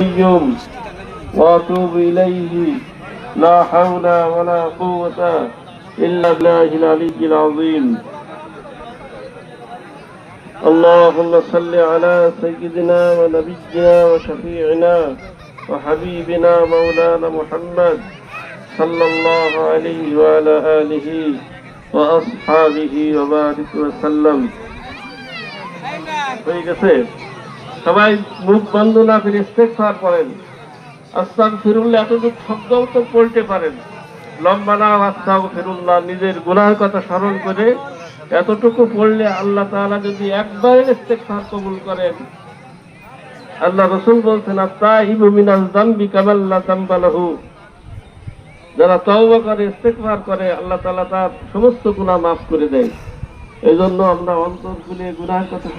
قيوم وأتوب إليه لا حول ولا قوة إلا بالله العلي العظيم اللهم صل على سيدنا ونبينا وشفيعنا وحبيبنا مولانا محمد صلى الله عليه وعلى آله وأصحابه وبارك وسلم হয়ে গেছে সবাই মুখ বন্ধ না করে ইস্তেগফার করেন আস্তাগ ফিরুল্লাহ এতটুকু শব্দও তো পড়তে পারেন। লম্বা না আস্তাগ ফিরুল্লাহ নিজের গুনাহের কথা স্মরণ করে এতটুকু পড়লে আল্লাহ তাআলা যদি একবারের ইস্তেগফার কবুল করেন। আল্লাহ রসুল বলছেন আত্তাইবু মিনাল যামবি কামাল্লা যামবা যারা তওবা করে, ইস্তেগফার করে, আল্লাহ তাআলা তার সমস্ত গুনাহ মাফ করে দেয়। এই জন্য আমরা অন্তর খুলে গুনাহের কথা